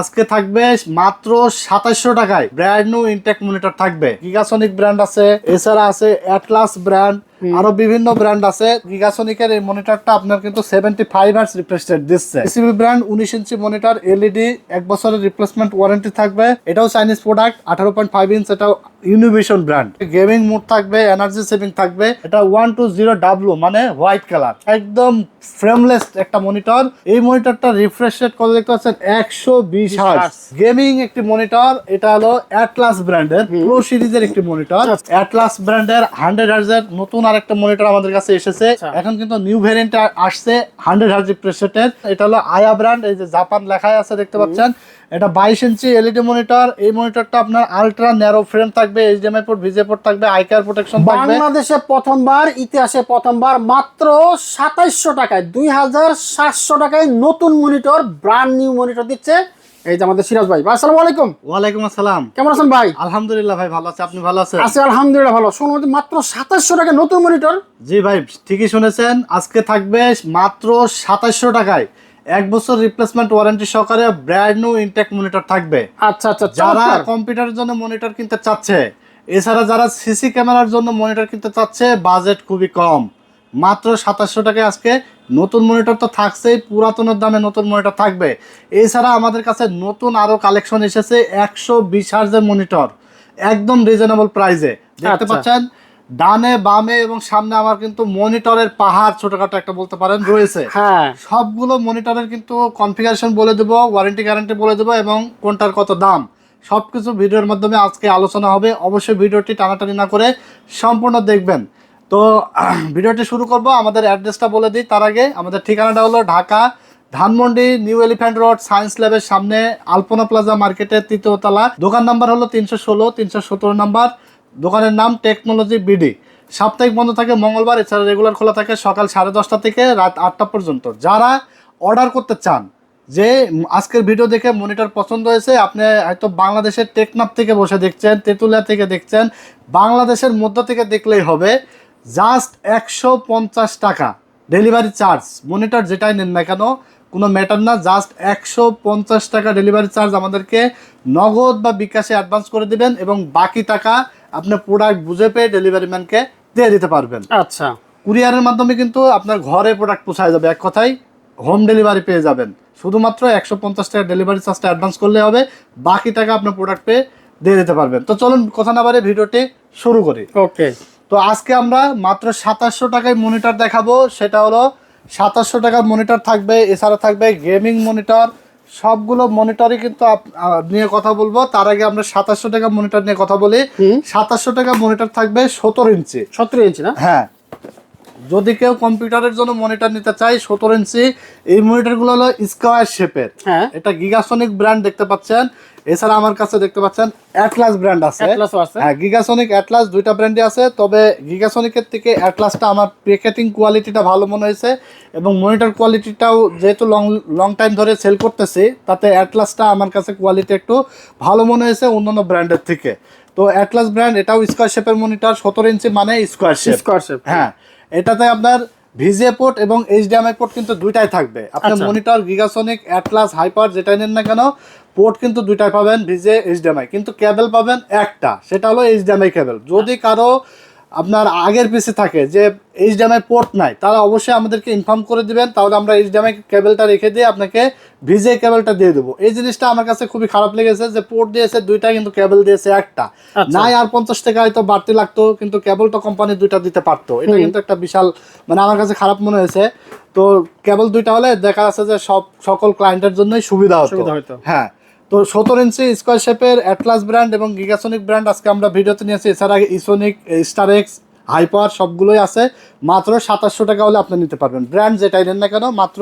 আজকে থাকবে মাত্র সাতাশশো টাকায় ব্র্যান্ড নিউ ইনটেক মনিটর থাকবে। গিগাসনিক ব্র্যান্ড আছে, এছাড়া আছে অ্যাটলাস ব্র্যান্ড আরও বিভিন্ন ব্র্যান্ড আছে। গিগাসনিকের এই মনিটরটা আপনার কিন্তু seventy five hertz refresh rate দিচ্ছে। সিবি ব্র্যান্ড উনিশ ইঞ্চি মনিটর এলইডি এক বছরের রিপ্লেসমেন্ট ওয়ারেন্টি থাকবে। এটাও চাইনিজ প্রোডাক্ট আঠারো পয়েন্ট ফাইভ ইঞ্চ এটাও ইনোভেশন ব্র্যান্ড গেমিং মোড থাকবে এনার্জি সেভিং থাকবে। এটা ওয়ান টু জিরো ডাব্লু মানে হোয়াইট কালার একদম ফ্রেমলেস একটা মনিটর এই মনিটরটা রিফ্রেশ রেট কত দেখতে পাচ্ছেন? একশো বিশ হার্স গেমিং একটি মনিটর এটা হলো অ্যাটলাস ব্র্যান্ডের প্রো সিরিজের একটি মনিটর অ্যাটলাস ব্র্যান্ডের হান্ড্রেড হার্জের নতুন আরেকটা মনিটর আমাদের কাছে এসেছে। এখন কিন্তু নিউ ভ্যারিয়েন্ট আসছে হান্ড্রেড হার্জ রিফ্রেশ রেটের এটা হলো আয়া ব্র্যান্ড এই যে জাপান লেখাই আছে দেখতে পাচ্ছেন। এটা বাইশ ইঞ্চি এলইডি মনিটর এই মনিটরটা আপনার আলট্রা ন্যারো ফ্রেম থাকবে এইচডিএমআই পোর্ট ভিজে পোর্ট থাকবে আইকার প্রোটেকশন থাকবে। বাংলাদেশে প্রথমবার ইতিহাসে প্রথমবার মাত্র সাতাইশশো টাকায় দুই হাজার সাতশো টাকায় নতুন মনিটর ব্র্যান্ড নিউ মনিটর দিচ্ছে। এই যে আমাদের সিরাজ ভাই। আসসালামু আলাইকুম। ওয়ালাইকুম আসসালাম। কেমন আছেন ভাই? আলহামদুলিল্লাহ ভাই ভালো আছে। আপনি ভালো আছেন? আছে আলহামদুলিল্লাহ ভালো। শুনুন মাত্র সাতাইশশো টাকায় নতুন মনিটর জি ভাই ঠিকই শুনেছেন। আজকে থাকবে মাত্র সাতাশশো টাকায়। এক বছর রিপ্লেসমেন্ট ওয়ারেন্টি সহকারে ব্র্যান্ড নিউ ইনটেক মনিটর থাকবে। আচ্ছা আচ্ছা যারা কম্পিউটারের জন্য মনিটর কিনতে চাচ্ছে এছাড়া যারা সিসি ক্যামেরার জন্য মনিটর কিনতে চাচ্ছে বাজেট খুবই কম। মাত্র সাতাশশো টাকায় আজকে নতুন মনিটর তো থাকছেই পুরাতনের দামে নতুন মনিটর থাকবে। এছাড়া আমাদের কাছে নতুন আরও কালেকশন এসেছে একশো বিশ হার্জের মনিটর একদম রিজনেবল প্রাইসে দেখতে আচ্ছা। পাচ্ছেন ডানে বামে এবং সামনে আমার কিন্তু মনিটরের পাহাড় ছোটখাটো একটা বলতে পারেন রয়েছে। হ্যাঁ। সবগুলো মনিটরের কিন্তু কনফিগারেশন বলে দেবো ওয়ারেন্টি গ্যারান্টি বলে দেবো এবং কোনটার কত দাম। সব কিছু ভিডিওর মাধ্যমে আজকে আলোচনা হবে। অবশ্যই ভিডিওটি টানাটানি না করে সম্পূর্ণ দেখবেন। তো, ভিডিওটি শুরু করব। আমাদের অ্যাড্রেসটা বলে দিই। তার আগে আমাদের ঠিকানাটা হলো Dhaka, Dhanmondi, new elephant road, science ল্যাবের সামনে, আলপনা প্লাজা মার্কেটের তৃতীয় তলা। দোকান নাম্বার হলো তিনশো ষোলো, তিনশো সতেরো নাম্বার। দোকানের নাম টেকনোলজি বিডি। সাপ্তাহিক বন্ধ থাকে মঙ্গলবার, এছাড়া রেগুলার খোলা থাকে সকাল সাড়ে দশটা থেকে রাত আটটা পর্যন্ত। যারা অর্ডার করতে চান, যে আজকের ভিডিও দেখে মনিটর পছন্দ হয়েছে, আপনি হয়তো বাংলাদেশের টেকনাপ থেকে বসে দেখছেন, তেঁতুলিয়া থেকে দেখছেন, বাংলাদেশের মধ্য থেকে দেখলেই হবে। জাস্ট একশো পঞ্চাশ টাকা। ডেলিভারি চার্জ মনিটর যেটাই নেন না কেন কোনো ম্যাটার না জাস্ট একশো পঞ্চাশ টাকা ডেলিভারি চার্জ আমাদেরকে নগদ বা বিকাশে অ্যাডভান্স করে দিবেন এবং বাকি টাকা আপনি প্রোডাক্ট বুঝে পেয়ে ডেলিভারি ম্যানকে দিয়ে দিতে পারবেন। আচ্ছা। কুরিয়ারের মাধ্যমে কিন্তু আপনার ঘরে প্রোডাক্ট পৌঁছায় যাবে। এক কথায় হোম ডেলিভারি পেয়ে যাবেন। শুধুমাত্র একশো পঞ্চাশ টাকা ডেলিভারি চার্জটা অ্যাডভান্স করলে হবে বাকি টাকা আপনার প্রোডাক্ট পেয়ে দিয়ে দিতে পারবেন। তো চলুন কথা না বারে ভিডিওটি শুরু করি। ওকে তো আজকে আমরা মাত্র সাতাশশো টাকায় মনিটর দেখাবো। সেটা হলো সাতাশশো টাকার মনিটর থাকবে এছাড়া থাকবে গেমিং মনিটর সবগুলো মনিটরই কিন্তু নিয়ে কথা বলব। তার আগে আমরা সাতাশশো টাকা মনিটর নিয়ে কথা বলি। সাতাশশো টাকা মনিটর থাকবে সতেরো ইঞ্চি সতেরো ইঞ্চি না? হ্যাঁ। যদি কেউ কম্পিউটারের জন্য মনিটর নিতে চায় সতেরো ইঞ্চি এই মনিটরগুলো হলো স্কোয়ার শেপের হ্যাঁ। এটা গিগাসনিক ব্র্যান্ড দেখতে পাচ্ছেন। এছাড়া আমার কাছে দেখতে পাচ্ছেন অ্যাটলাস ব্র্যান্ড আছে। হ্যাঁ গিগাসনিক অ্যাটলাস দুইটা ব্র্যান্ডই আছে তবে গিগাসনিকের থেকে অ্যাটলাসটা আমার প্যাকেটিং কোয়ালিটিটা ভালো মনে হয়েছে এবং মনিটর কোয়ালিটিটাও যেহেতু লং লং টাইম ধরে সেল করতেছি তাতে অ্যাটলাসটা আমার কাছে কোয়ালিটি একটু ভালো মনে হয়েছে অন্যান্য ব্র্যান্ডের থেকে। তো অ্যাটলাস ব্র্যান্ড এটাও স্কোয়ার শেপের মনিটর সতেরো ইঞ্চি মানে স্কোয়ার শেপ স্কোয়ার শেপ হ্যাঁ এটাতে আপনার ভিজে পোর্ট এবং এইচডিএমআই পোর্ট কিন্তু দুইটাই থাকবে। আপনি আচ্ছা। মনিটর গিগাসনিক অ্যাটলাস হাইপার যেটাই নেন না কেন পোর্ট কিন্তু দুইটাই পাবেন ভিজে এইচডিএমআই কিন্তু কেবল পাবেন একটা সেটা হলো এইচডিএমআই কেবল যদি কারও আপনার আগের পিসে থাকে যে এইচডিএমআই পোর্ট নাই তারা অবশ্যই আমাদেরকে ইনফর্ম করে দিবেন তাহলে আমরা এইচডিএমআই কেবলটা রেখে দিয়ে আপনাকে ভিজে কেবলটা দিয়ে দেবো। এই জিনিসটা আমার কাছে খুবই খারাপ লেগেছে যে পোর্ট দিয়েছে দুইটা কিন্তু কেবল দিয়েছে একটা। আচ্ছা। নাই আর পঞ্চাশ টাকা হয়তো বাড়তি লাগতো কিন্তু কেবল তো কোম্পানি দুইটা দিতে পারতো। এটা কিন্তু একটা বিশাল মানে আমার কাছে খারাপ মনে হয়েছে। তো কেবল দুইটা হলে দেখা যাচ্ছে যে সব সকল ক্লায়েন্টের জন্যই সুবিধা হতো। হ্যাঁ। তো সতেরো ইঞ্চি স্কোয়ার শেপের অ্যাটলাস ব্র্যান্ড এবং গিগাসনিক ব্র্যান্ড আজকে আমরা ভিডিওতে নিয়েছি। এছাড়া ইসোনিক স্টার এক্স পাওয়ার সবগুলোই আছে। মাত্র সাতাশশো টাকা হলে আপনি নিতে পারবেন। ব্র্যান্ড যেটাই নেন না কেন মাত্র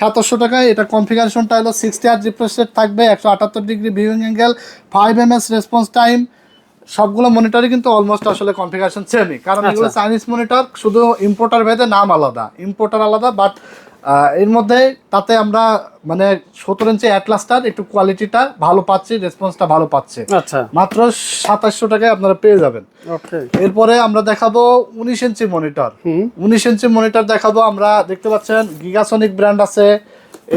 সাতাশশো টাকায় এটা কনফিগারেশনটা হলো সিক্সটি আট রিফ্রেশ রেট থাকবে একশো আটাত্তর degree viewing angle five M S response time সবগুলো মনিটরই কিন্তু অলমোস্ট আসলে কনফিগারেশন সেমই কারণ এগুলো আচ্ছা। চাইনিজ মনিটর শুধু ইম্পোর্টার ভেদে নাম আলাদা। ইম্পোর্টার আলাদা বাট এর মধ্যে তাতে আমরা মানে সতেরো ইঞ্চি অ্যাটলাসটার একটু কোয়ালিটিটা ভালো পাচ্ছি রেসপন্সটা ভালো পাচ্ছে। আচ্ছা। মাত্র সাতাশশো টাকায় আপনারা পেয়ে যাবেন। এরপরে আমরা দেখাবো উনিশ ইঞ্চি মনিটর উনিশ ইঞ্চি মনিটর দেখাবো আমরা দেখতে পাচ্ছেন গিগাসনিক ব্র্যান্ড আছে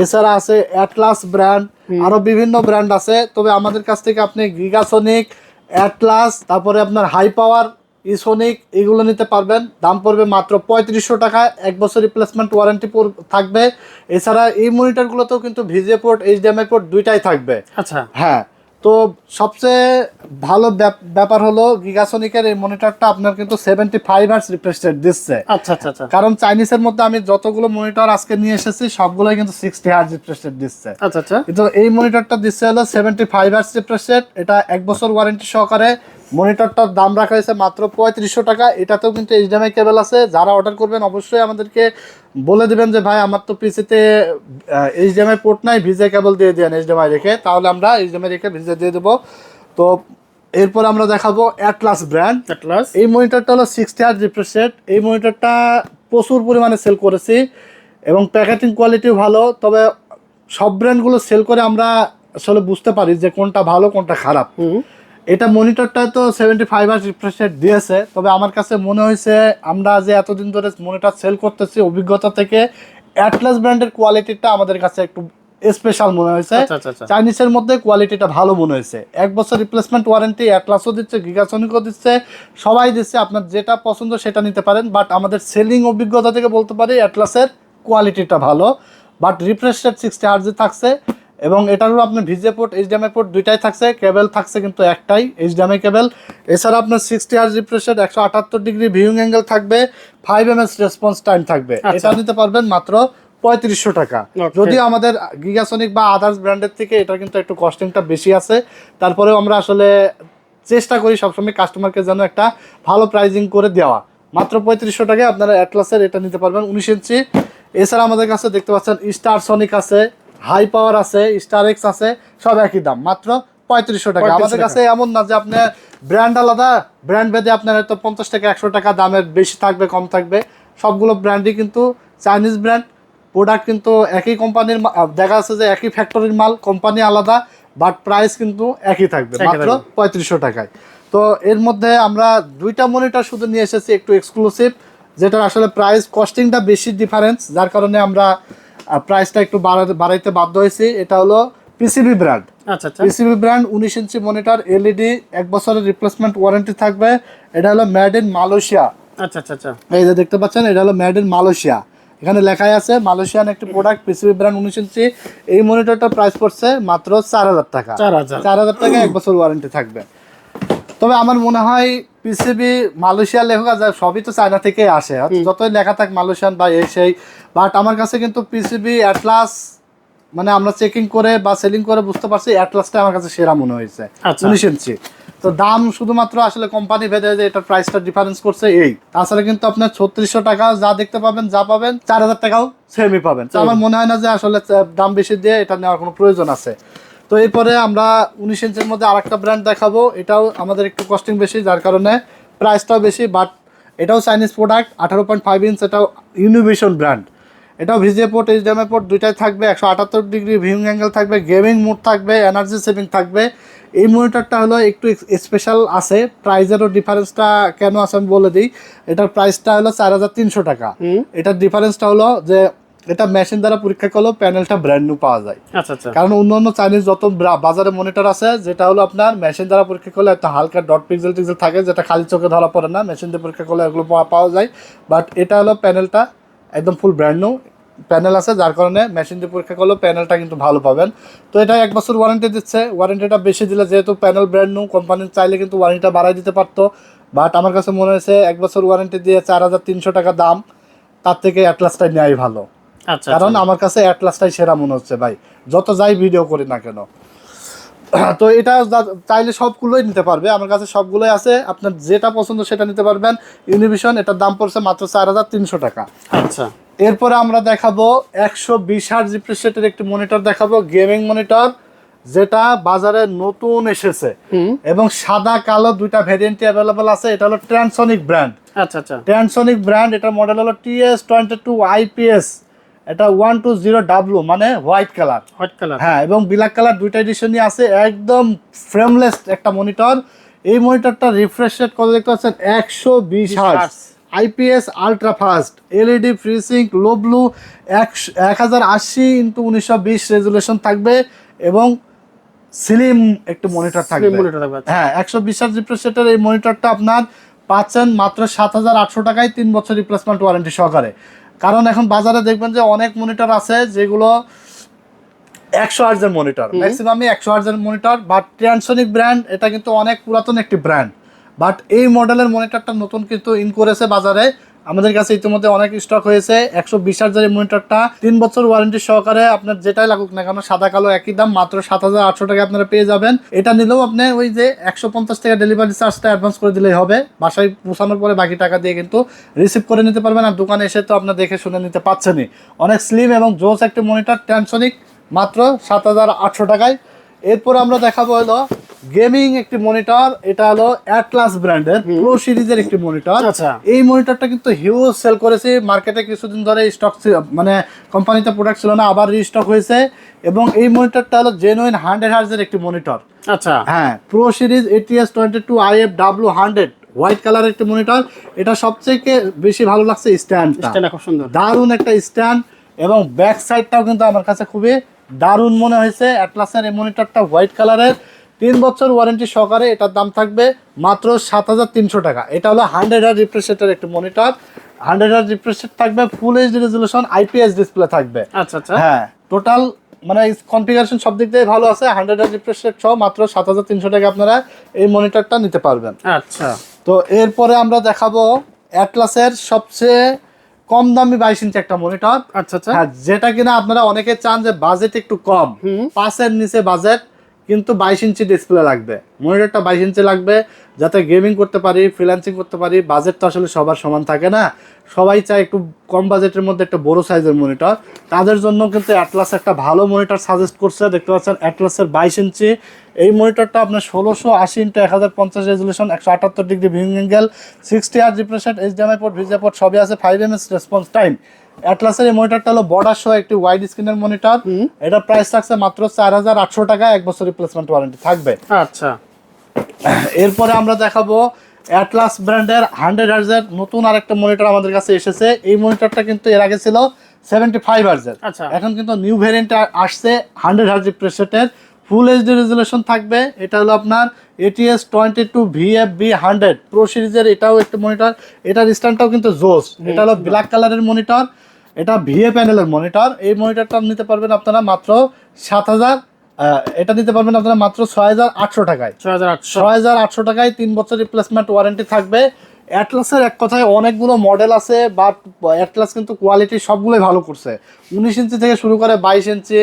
এছাড়া আছে অ্যাটলাস ব্র্যান্ড আরও বিভিন্ন ব্র্যান্ড আছে। তবে আমাদের কাছ থেকে আপনি গিগাসনিক অ্যাটলাস তারপরে আপনার হাই পাওয়ার ইসোনিক এগুলো নিতে পারবেন। দাম পড়বে মাত্র পঁয়ত্রিশশো টাকা। এক বছর রিপ্লেসমেন্ট ওয়ারেন্টি থাকবে। এছাড়া এই মনিটরগুলোতেও কিন্তু ভিজে পোর্ট এইচডিএমআই পোর্ট দুইটাই থাকবে। আচ্ছা। হ্যাঁ। তো সবচেয়ে ভালো ব্যাপার হলো গিগাসনিকের এই মনিটরটা আপনার কিন্তু seventy five hertz refresh rate দিচ্ছে। আচ্ছা আচ্ছা আচ্ছা। কারণ চাইনিজের মধ্যে আমি যতগুলো মনিটর আজকে নিয়ে এসেছি সবগুলোই কিন্তু সিক্সটি হার্স রিফ্রেশ রেট দিচ্ছে। আচ্ছা আচ্ছা। কিন্তু এই মনিটরটা দিচ্ছে হলো seventy five hertz refresh rate এটা এক বছর ওয়ারেন্টি সহকারে মনিটরটার দাম রাখা হয়েছে মাত্র পঁয়ত্রিশশো টাকা। এটাতেও কিন্তু এইচডিএমআই কেবল আছে। যারা অর্ডার করবেন অবশ্যই আমাদেরকে বলে দেবেন যে ভাই আমার তো পিসিতে এইচডিএমআই পোর্ট নাই ভিজে কেবল দিয়ে দেন এইচডিএমআই রেখে। তাহলে আমরা এইচডিএমআই রেখে ভিজে দিয়ে দেবো। তো এরপর আমরা দেখাবো অ্যাটলাস ব্র্যান্ড অ্যাটলাস এই মনিটরটা হলো সিক্সটি হার্জ রিফ্রেশ রেট এই মনিটরটা প্রচুর পরিমাণে সেল করেছি এবং প্যাকেটিং কোয়ালিটিও ভালো। তবে সব ব্র্যান্ডগুলো সেল করে আমরা আসলে বুঝতে পারি যে কোনটা ভালো কোনটা খারাপ। এটা মনিটরটা তো সেভেন্টি ফাইভ আর রিফ্রেশ রেট দিয়েছে তবে আমার কাছে মনে হয়েছে আমরা যে এতদিন ধরে মনিটর সেল করতেছি অভিজ্ঞতা থেকে অ্যাটলাস ব্র্যান্ডের কোয়ালিটিটা আমাদের কাছে একটু স্পেশাল মনে হয়েছে। আচ্ছা আচ্ছা আচ্ছা। চাইনিজের মধ্যে কোয়ালিটিটা ভালো মনে হয়েছে। এক বছর রিপ্লেসমেন্ট ওয়ারেন্টি অ্যাটলাসও দিচ্ছে গিগাসনিকও দিচ্ছে সবাই দিচ্ছে আপনার যেটা পছন্দ সেটা নিতে পারেন বাট আমাদের সেলিং অভিজ্ঞতা থেকে বলতে পারি অ্যাটলাসের কোয়ালিটিটা ভালো বাট রিফ্রেশ রেট সিক্সটি হার্জে থাকছে। এবং এটারও আপনার ভিজে পোর্ট এইচডিএমআই পোর্ট দুইটাই থাকছে কেবল থাকছে কিন্তু একটাই এইচডিএমআই কেবল এছাড়া আপনার সিক্সটি হার্জ রিফ্রেশ রেট একশো আটাত্তর ডিগ্রি ভিউইং অ্যাঙ্গেল থাকবে five M S response time থাকবে। আচ্ছা। এটা নিতে পারবেন মাত্র পঁয়ত্রিশশো টাকা। যদি আমাদের গিগাসনিক বা আদার্স ব্র্যান্ডের থেকে এটা কিন্তু একটু কস্টিংটা বেশি আছে তারপরেও আমরা আসলে চেষ্টা করি সবসময় কাস্টমারকে যেন একটা ভালো প্রাইজিং করে দেওয়া। মাত্র পঁয়ত্রিশশো টাকায় আপনারা অ্যাটলাসের এটা নিতে পারবেন উনিশ ইঞ্চি এছাড়া আমাদের কাছে দেখতে পাচ্ছেন স্টার সনিক আছে হাই পাওয়ার আছে স্টার এক্স আছে সব একই দাম মাত্র পঁয়ত্রিশশো টাকা। আমাদের কাছে এমন না যে আপনার ব্র্যান্ড আলাদা ব্র্যান্ড ভেদে আপনার হয়তো পঞ্চাশ টাকা একশো টাকা দামের বেশি থাকবে কম থাকবে। সবগুলো ব্র্যান্ডই কিন্তু চাইনিজ ব্র্যান্ড প্রোডাক্ট কিন্তু একই কোম্পানির দেখা যাচ্ছে যে একই ফ্যাক্টরির মাল কোম্পানি আলাদা বাট প্রাইস কিন্তু একই থাকবে মাত্র পঁয়ত্রিশশো টাকায়। তো এর মধ্যে আমরা দুইটা মনিটর শুধু নিয়ে এসেছি একটু এক্সক্লুসিভ যেটার আসলে প্রাইস কস্টিংটা বেশি ডিফারেন্স যার কারণে আমরা প্রাইসটা একটু বাড়াইতে বাধ্য হয়েছি এটা হলো পিসিবি ব্র্যান্ড আচ্ছা আচ্ছা। পিসিবি ব্র্যান্ড উনিশ ইঞ্চি মনিটর এলইডি এক বছরের রিপ্লেসমেন্ট ওয়ারেন্টি থাকবে। এটা হলো মেড ইন মালয়েশিয়া আচ্ছা আচ্ছা আচ্ছা। এই যে দেখতে পাচ্ছেন এটা হলো মেড ইন মালয়েশিয়া এখানে লেখাই আছে মালয়েশিয়ান একটি প্রোডাক্ট পিসিবি ব্র্যান্ড উনিশ ইঞ্চি। এই মনিটরটা প্রাইস পড়ছে মাত্র চার হাজার টাকা। চার হাজার। টাকা এক বছর ওয়ারেন্টি থাকবে। তবে আমার মনে হয় পিসিবি মালয়েশিয়ার লেখক আছে সবই তো চায়না থেকে আসে। যতই লেখা থাক মালয়েশিয়ান বা এই সেই বাট আমার কাছে কিন্তু পিসিবি অ্যাটলাস মানে আমরা চেকিং করে বা সেলিং করে বুঝতে পারছি অ্যাটলাসটা আমার কাছে সেরা মনে হয়েছে। আচ্ছা। উনিশ ইঞ্চি। তো দাম শুধুমাত্র আসলে কোম্পানি ভেদে যে এটার প্রাইসটা ডিফারেন্স করছে এই। তাছাড়া কিন্তু আপনার ছত্রিশশো টাকা যা দেখতে পাবেন যা পাবেন চার হাজার টাকাও সেমই পাবেন। আমার মনে হয় না যে আসলে দাম বেশি দিয়ে এটা নেওয়ার কোনো প্রয়োজন আছে। তো এরপরে আমরা উনিশ ইঞ্চের মধ্যে আরেকটা ব্র্যান্ড দেখাবো। এটাও আমাদের একটু কস্টিং বেশি যার কারণে প্রাইসটাও বেশি বাট এটাও চাইনিজ প্রোডাক্ট আঠারো পয়েন্ট ফাইভ ইঞ্চ এটাও ইনোভেশন ব্র্যান্ড এটাও ভিজিএ পোর্ট এইচডিএমআই পোর্ট দুইটাই থাকবে একশো আটাত্তর ডিগ্রি ভিউইং অ্যাঙ্গেল থাকবে গেমিং মোড থাকবে এনার্জি সেভিং থাকবে। এই মনিটরটা হলো একটু স্পেশাল আছে প্রাইজেরও ডিফারেন্সটা কেন আছে আমি বলে দিই। এটার প্রাইসটা হলো চার হাজার তিনশো টাকা। এটার ডিফারেন্সটা হলো যে এটা মেশিন দ্বারা পরীক্ষা করলেও প্যানেলটা ব্র্যান্ড নিউ পাওয়া যায়। আচ্ছা আচ্ছা। কারণ অন্য অন্য চাইনিজ যত বাজারে মনিটর আছে যেটা হলো আপনার মেশিন দ্বারা পরীক্ষা করলে একটা হালকা ডট পিক্সেল টিক্সেল থাকে যেটা খালি চোখে ধরা পড়ে না মেশিন দিয়ে পরীক্ষা করলে এগুলো পাওয়া- যায়। বাট এটা হলো প্যানেলটা একদম ফুল ব্র্যান্ড নিউ প্যানেল আছে যার কারণে মেশিন দিয়ে পরীক্ষা করলেও প্যানেলটা কিন্তু ভালো পাবেন। তো এটা এক বছর ওয়ারেন্টি দিচ্ছে। ওয়ারেন্টিটা বেশি দিলে যেহেতু প্যানেল ব্র্যান্ড নিউ কোম্পানি চাইলে কিন্তু ওয়ারেন্টিটা বাড়াই দিতে পারতো। বাট আমার কাছে মনে হয়েছে এক বছর ওয়ারেন্টি দিয়ে চার হাজার তিনশো টাকা দাম তার থেকে অ্যাটলাসটাই নেওয়াই ভালো। কারণ আচ্ছা। আমার কাছে অ্যাটলাসটাই সেরা মনে হচ্ছে ভাই। যত যাই ভিডিও করি না কেন। তো এটা চাইলে সবগুলোই নিতে পারবে। আমার কাছে সবগুলোই আছে। আপনার যেটা পছন্দ সেটা নিতে পারবেন। ইউনিভিশন এটার দাম পড়ছে মাত্র চার হাজার তিনশো টাকা। আচ্ছা। এরপরে আমরা দেখাবো একশো বিশ হার্জ রিফ্রেশেটের একটি মনিটর দেখাবো গেমিং মনিটর যেটা বাজারে নতুন এসেছে। এবং সাদা কালো দুইটা ভেরিয়েন্টই অ্যাভেলেবল আছে। এটা হলো ট্রান্সনিক ব্র্যান্ড আচ্ছা আচ্ছা। ট্রান্সনিক ব্র্যান্ড এটার মডেল হলো টিএস টোয়েন্টি টু আইপিএস এটা ওয়ান টু জিরো ডাব্লু মানে হোয়াইট কালার হোয়াইট কালার হ্যাঁ এবং ব্ল্যাক কালার দুইটা এডিশনই আছে একদম ফ্রেমলেস একটা মনিটর এই মনিটরটা রিফ্রেশ রেট কত দেখতে পাচ্ছেন? একশো বিশ hertz। IPS ultra fast LED ফ্রিসিং low blue এক হাজার আশি ইন্টু উনিশশো বিশ রেজুলেশন থাকবে এবং স্লিম একটি মনিটর থাকবে। আচ্ছা। হ্যাঁ একশো বিশ হার্জ রিফ্রেশ রেটের এই মনিটরটা আপনার পাচ্ছেন মাত্র সাত হাজার আটশো টাকায় তিন বছর রিপ্লেসমেন্ট ওয়ারেন্টি সহকারে। কারণ এখন বাজারে দেখবেন যে অনেক মনিটর আছে যেগুলো একশো হার্জের মনিটর ম্যাক্সিমামই একশো হার্জের মনিটর বাট ট্রান্সনিক ব্র্যান্ড এটা কিন্তু অনেক পুরাতন একটি ব্র্যান্ড বাট এই মডেলের মনিটরটা নতুন কিন্তু ইন করেছে বাজারে। আমাদের কাছে ইতিমধ্যে অনেক স্টক হয়েছে। একশো বিশ হাজার মনিটরটা তিন বছর ওয়ারেন্টি সহকারে আপনার যেটাই লাগুক না কেন, সাদা কালো একই দাম, মাত্র সাত হাজার আটশো টাকা আপনারা পেয়ে যাবেন। এটা নিলেও আপনি ওই যে একশো পঞ্চাশ টাকা ডেলিভারি চার্জটা অ্যাডভান্স করে দিলেই হবে। বাসায় পৌঁছানোর পরে বাকি টাকা দিয়ে কিন্তু রিসিভ করে নিতে পারবেন আর দোকানে এসে তো আপনার দেখে শুনে নিতে পাচ্ছেনই। অনেক স্লিম এবং জোস একটি মনিটর ট্যানসনিক মাত্র সাত হাজার আটশো টাকায়। এরপর আমরা দেখাবো হলো গেমিং একটি মনিটর এটা হলো অ্যাটলাস ব্র্যান্ডের প্রো সিরিজের একটি মনিটর। আচ্ছা। এই মনিটরটা কিন্তু হিউজ সেল করেছে। মার্কেটে কিছুদিন ধরে স্টক মানে কোম্পানিতে প্রোডাক্ট ছিল না আবার রিস্টক হয়েছে। এবং এই মনিটরটা হলো জেনুইন হান্ড্রেড হার্জের একটি মনিটর। আচ্ছা। হ্যাঁ pro series ATS twenty two I F W hundred white colour একটি মনিটর। এটা সবথেকে বেশি ভালো লাগছে স্ট্যান্ড খুব সুন্দর। দারুণ একটা স্ট্যান্ড এবং ব্যাক সাইডটাও কিন্তু আমার কাছে খুবই দারুণ মনে হয়েছে। অ্যাটলাসের এই মনিটরটা হোয়াইট কালারের তিন বছর ওয়ারেন্টি সহকারে এটার দাম থাকবে মাত্র সাত হাজার তিনশো টাকা। এটা হলো হান্ড্রেড হার্ড রিফ্রেশেটের একটি মনিটর হান্ড্রেড হার্ড রিফ্রেশেট থাকবে full HD resolution IPS display থাকবে। আচ্ছা আচ্ছা। হ্যাঁ টোটাল মানে কনফিগারেশন সব দিক দিয়ে ভালো আছে। হান্ড্রেড হার্ড রিফ্রেশেট সহ মাত্র সাত হাজার তিনশো টাকা আপনারা এই মনিটরটা নিতে পারবেন। আচ্ছা। তো এরপরে আমরা দেখাবো অ্যাটলাসের সবচেয়ে কম দামি বাইশ ইঞ্চি একটা মনিটর আচ্ছা আচ্ছা। হ্যাঁ যেটা কিনা আপনারা অনেকে চান যে বাজেট একটু কম। পাঁচের নিচে বাজেট কিন্তু বাইশ ইঞ্চি ডিসপ্লে লাগবে। মনিটরটা বাইশ ইঞ্চি লাগবে, যাতে গেমিং করতে পারি ফ্রিল্যান্সিং করতে পারি বাজেট তো আসলে সবার সমান থাকে না। সবাই চায় একটু কম বাজেটের মধ্যে একটা বড় সাইজের মনিটর তাদের জন্য কিন্তু অ্যাটলাস একটা ভালো মনিটর সাজেস্ট করছে। দেখতে পাচ্ছেন অ্যাটলাসের বাইশ ইঞ্চি। এই মনিটরটা আপনার ষোলোশো আশি ইন্টু এক হাজার পঞ্চাশ রেজলিউশন একশো আটাত্তর ডিগ্রি ভিউইং অ্যাঙ্গেল সিক্সটি আর represent HDMI port VGA port সবই আছে five M S response time অ্যাটলাসের এই মনিটরটা হলো বর্ডার সহ একটি ওয়াইড স্ক্রিনের মনিটর। এটা প্রাইস থাকছে মাত্র চার হাজার আটশো টাকা এক বছর রিপ্লেসমেন্ট ওয়ারেন্টি থাকবে। আচ্ছা। এরপরে আমরা দেখাবো অ্যাটলাস ব্র্যান্ডের হান্ড্রেড হার্জের নতুন আরেকটা মনিটর আমাদের কাছে এসেছে। এই মনিটরটা কিন্তু এর আগে ছিল সেভেন্টি ফাইভ হার্জের আচ্ছা। এখন কিন্তু নিউ ভ্যারিয়েন্ট আসছে হান্ড্রেড হার্জ প্রেসেটের ফুল এইচডি রেজুলেশন থাকবে। এটা হলো আপনার ATS twenty two VF B hundred pro সিরিজের এটাও একটা মনিটর। এটার স্ট্যান্ডটাও কিন্তু জোস এটা হলো ব্ল্যাক কালারের মনিটর। এটা ভিএ প্যানেলের মনিটর। এই মনিটরটা নিতে পারবেন আপনারা মাত্র সাত হাজার এটা নিতে পারবেন আপনারা মাত্র ছয় হাজার আটশো টাকায়। ছয় হাজার আটশো। ছয় হাজার আটশো টাকায় তিন বছর রিপ্লেসমেন্ট ওয়ারেন্টি থাকবে। অ্যাটলাসের এক কথায় অনেকগুলো মডেল আছে বাট অ্যাটলাস কিন্তু কোয়ালিটি সবগুলোই ভালো করছে। উনিশ ইঞ্চি থেকে শুরু করে বাইশ ইঞ্চি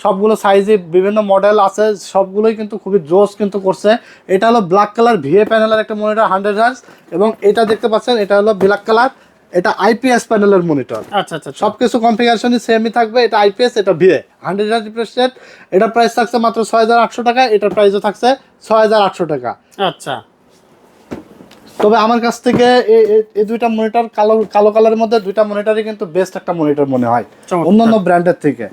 সবগুলো সাইজে বিভিন্ন মডেল আছে সবগুলোই কিন্তু খুবই জোস কিন্তু করছে। এটা হলো ব্ল্যাক কালার ভিএ প্যানেলের একটা মনিটর হান্ড্রেড হার্স এবং এটা দেখতে পাচ্ছেন এটা হলো ব্ল্যাক কালার এটা আইপিএস প্যানেলের মনিটর আচ্ছা আচ্ছা সব সবকিছু কনফিগারেশনই সেমই থাকবে। এটা আইপিএস এটা ভিএ হান্ড্রেড হার্জ রিফ্রেশ এটা প্রাইস থাকছে মাত্র ছয় হাজার আটশো টাকা। এটার প্রাইসও থাকছে ছয় হাজার আটশো টাকা। আচ্ছা। তবে আমার কাছ থেকে এই দুইটা মনিটর কালো কালো কালারের মধ্যে দুইটা মনিটরই কিন্তু বেস্ট একটা মনিটর মনে হয়। অন্যান্য ব্র্যান্ডের থেকে।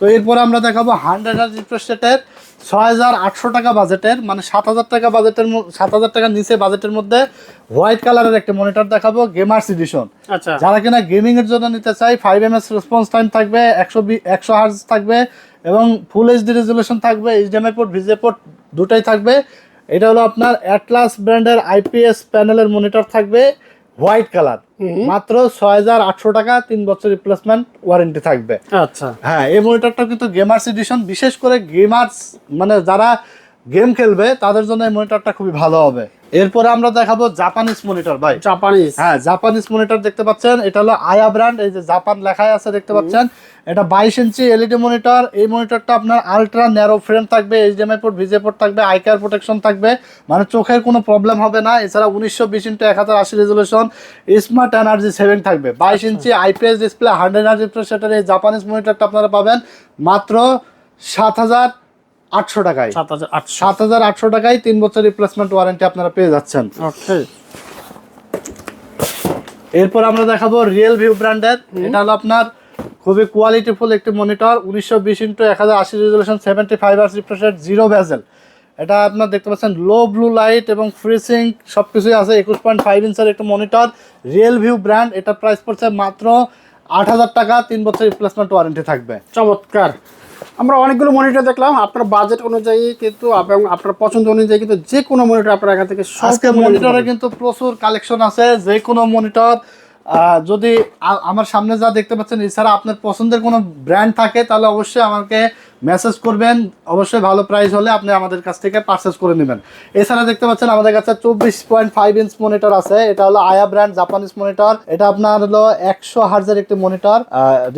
তো এরপরে আমরা দেখাবো হান্ড্রেড হার্জ রিফ্রেশেটের ছয় হাজার আটশো টাকা বাজেটের মানে সাত হাজার টাকা বাজেটের সাত হাজার টাকার নিচে বাজেটের মধ্যে হোয়াইট কালারের একটা মনিটর দেখাবো গেমার্স এডিশন আচ্ছা। যারা কিনা গেমিং এর জন্য নিতে চাই five M S response time থাকবে একশো একশো হার্জ থাকবে এবং ফুল এইচডি রেজুলেশন থাকবে এইচডিএমআই পোর্ট ভিজে পোর্ট দুটাই থাকবে। এটা হলো আপনার অ্যাটলাস ব্র্যান্ডের আইপিএস প্যানেলের মনিটর থাকবে হোয়াইট কালার মাত্র ছয় হাজার আটশো টাকা তিন বছর রিপ্লেসমেন্ট ওয়ারেন্টি থাকবে। আচ্ছা। হ্যাঁ এই মনিটরটা কিন্তু গেমার্স এডিশন বিশেষ করে গেমার্স মানে যারা গেম খেলবে তাদের জন্য এই মনিটরটা খুবই ভালো হবে। এরপরে আমরা দেখাবো জাপানিজ মনিটর ভাই। জাপানিজ হ্যাঁ জাপানিজ মনিটর দেখতে পাচ্ছেন। এটা হলো আয়া ব্র্যান্ড এই যে জাপান লেখাই আছে দেখতে পাচ্ছেন। এটা বাইশ ইঞ্চি এলইডি মনিটর এই মনিটরটা আপনার আলট্রা ন্যারো ফ্রেম থাকবে এইচডিএমআই পোর্ট ভিজে পোর্ট থাকবে আইকার প্রোটেকশন থাকবে। মানে চোখের কোনো প্রবলেম হবে না। এছাড়া উনিশশো বিশ ইন্টু এক হাজার আশি রেজলিউশন স্মার্ট এনার্জি সেভিং থাকবে। বাইশ ইঞ্চি আইপিএস ডিসপ্লে হান্ড্রেড হার্জ রিফ্রেশারের এই জাপানিজ মনিটরটা আপনারা পাবেন। মাত্র সাত হাজার আটশো টাকায়। সাত হাজার আটশো। টাকায় তিন বছর রিপ্লেসমেন্ট ওয়ারেন্টি আপনারা পেয়ে যাচ্ছেন। এরপর আমরা দেখাবো রিয়েল ভিউ ব্র্যান্ডের এটা হলো আপনার খুবই কোয়ালিটিফুল একটি মনিটর উনিশশো বিশ ইন্টু এক হাজার আশি রেজলিউশন সেভেন্টি ফাইভ আর্স রিফ্রেশের জিরো ভ্যাজেল এটা আপনার দেখতে পাচ্ছেন লো ব্লু লাইট এবং ফ্রিসিং সব কিছুই আছে একুশ পয়েন্ট ফাইভ ইঞ্চের একটি মনিটর রিয়েল ভিউ ব্র্যান্ড এটা প্রাইস পড়ছে মাত্র আট হাজার টাকা তিন বছর রিপ্লেসমেন্ট ওয়ারেন্টি থাকবে। চমৎকার। আমরা অনেকগুলো মনিটর দেখলাম আপনার বাজেট অনুযায়ী কিন্তু এবং আপনার পছন্দ অনুযায়ী কিন্তু যে কোনো মনিটর আপনার এখান থেকে সবকে আজকে মনিটরে কিন্তু প্রচুর কালেকশন আছে যে কোনো মনিটর যদি আমার সামনে যা দেখতে পাচ্ছেন এছাড়া আপনার পছন্দের কোনো ব্র্যান্ড থাকে তাহলে অবশ্যই আমাকে মেসেজ করবেন, অবশ্যই ভালো প্রাইস হলে আপনি আমাদের কাছ থেকে পারচেস করে নেবেন। এছাড়া দেখতে পাচ্ছেন আমাদের কাছে চব্বিশ পয়েন্ট ফাইভ ইঞ্চ মনিটর আছে। এটা হলো আয়া ব্র্যান্ড জাপানিজ মনিটর এটা আপনার হলো একশো হার্জের একটি মনিটর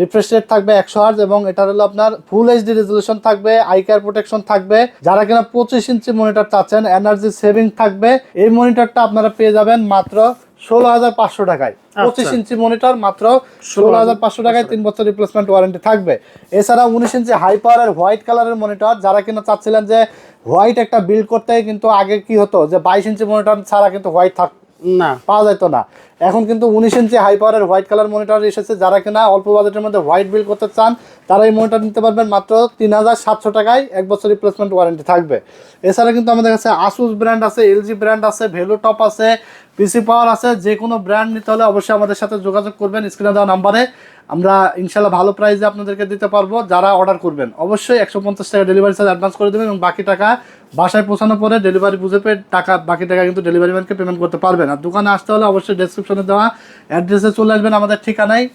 রিফ্রেশ রেট থাকবে একশো হার্জ এবং এটা হলো আপনার ফুল এইচডি রেজলিউশন থাকবে আই কেয়ার প্রোটেকশন থাকবে। যারা কিনা পঁচিশ ইঞ্চি মনিটর চাচ্ছেন এনার্জি সেভিং থাকবে। এই মনিটরটা আপনারা পেয়ে যাবেন মাত্র ষোলো হাজার পাঁচশো টাকায়। পঁচিশ ইঞ্চি মনিটর মাত্র ষোলো হাজার পাঁচশো টাকায় তিন বছর রিপ্লেসমেন্ট ওয়ারেন্টি থাকবে। এছাড়া উনিশ ইঞ্চি হাই পাওয়ারের হোয়াইট কালারের মনিটর যারা কিনা চাচ্ছিলেন যে হোয়াইট একটা বিল্ড করতে কিন্তু আগে কি হতো যে বাইশ ইঞ্চি মনিটর ছাড়া কিন্তু হোয়াইট থাক না। পাওয়া যেত না। এখন কিন্তু উনিশ ইঞ্চি হাই পাওয়ারের হোয়াইট কালার মনিটর এসেছে যারা কিনা অল্প বাজেটের মধ্যে হোয়াইট বিল করতে চান তারা এই মনিটর নিতে পারবেন মাত্র তিন হাজার সাতশো টাকায় এক বছর রিপ্লেসমেন্ট ওয়ারেন্টি থাকবে। এছাড়া কিন্তু আমাদের কাছে আসুস ব্র্যান্ড আছে এলজি ব্র্যান্ড আছে ভেলু টপ আছে পিসি পাওয়ার আছে যে কোনো ব্র্যান্ড নিতে হলে অবশ্যই আমাদের সাথে যোগাযোগ করবেন স্ক্রিনে দেওয়া নাম্বারে আমরা ইনশাল্লাহ ভালো প্রাইসে আপনাদেরকে দিতে পারব, যারা অর্ডার করবেন। অবশ্যই একশো পঞ্চাশ টাকা ডেলিভারি চার্জ অ্যাডভান্স করে দেবেন এবং বাকি টাকা বাসায় পৌঁছানোর পরে ডেলিভারি বুঝে পেয়ে টাকা, বাকি টাকা কিন্তু ডেলিভারি ম্যানকে পেমেন্ট করতে পারবেন। আর দোকানে আসতে হলে অবশ্যই ডেসক্রিপশনে দেওয়া অ্যাড্রেসে চলে আসবেন আমাদের ঠিকানায়।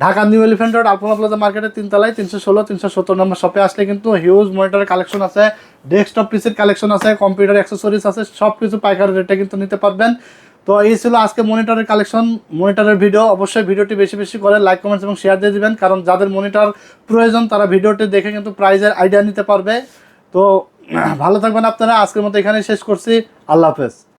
Dhaka new elephant road Alpana plaza মার্কেটের তিনতলায়, তিনশো ষোলো, তিনশো সত্তর নম্বর শপে আসলে কিন্তু হিউজ মনিটরের কালেকশন আছে ডেস্কটপ পিসির কালেকশন আছে কম্পিউটার অ্যাক্সেসরিজ আছে সব কিছু পাইকারি রেটে কিন্তু নিতে পারবেন। তো এই ছিল আজকে মনিটরের কালেকশন মনিটরের ভিডিও অবশ্যই ভিডিওটি বেশি বেশি করে লাইক কমেন্টস এবং শেয়ার দিয়ে দেবেন, কারণ যাদের মনিটর প্রয়োজন, তারা ভিডিওটি দেখে কিন্তু প্রাইজের আইডিয়া নিতে পারবে। তো, ভালো থাকবেন আপনারা। আজকের মতো এখানে শেষ করছি। আল্লাহ হাফেজ।